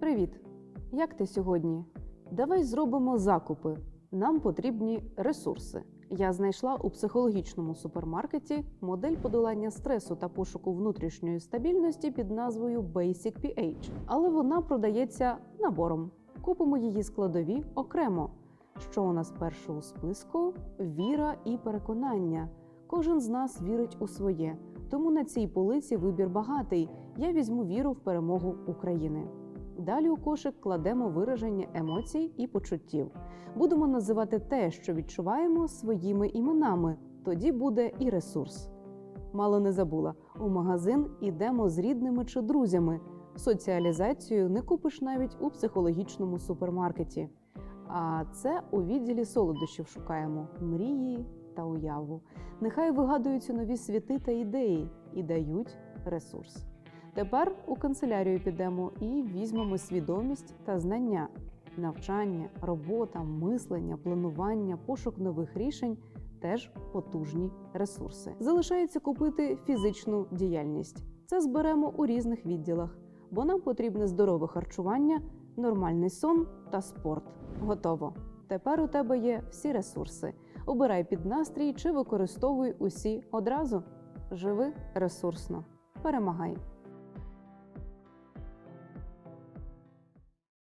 Привіт! Як ти сьогодні? Давай зробимо закупи. Нам потрібні ресурси. Я знайшла у психологічному супермаркеті модель подолання стресу та пошуку внутрішньої стабільності під назвою Basic PH, але вона продається набором. Купимо її складові окремо. Що у нас перше у списку? Віра і переконання. Кожен з нас вірить у своє, тому на цій полиці вибір багатий. Я візьму віру в перемогу України. Далі у кошик кладемо вираження емоцій і почуттів. Будемо називати те, що відчуваємо, своїми іменами. Тоді буде і ресурс. Мало не забула: у магазин ідемо з рідними чи друзями. Соціалізацію не купиш навіть у психологічному супермаркеті. А це у відділі солодощів шукаємо мрії та уяву. Нехай вигадуються нові світи та ідеї і дають ресурс. Тепер у канцелярію підемо і візьмемо свідомість та знання, навчання, робота, мислення, планування, пошук нових рішень теж потужні ресурси. Залишається купити фізичну діяльність. Це зберемо у різних відділах, бо нам потрібне здорове харчування, нормальний сон та спорт. Готово. Тепер у тебе є всі ресурси. Обирай під настрій чи використовуй усі одразу. Живи ресурсно. Перемагай!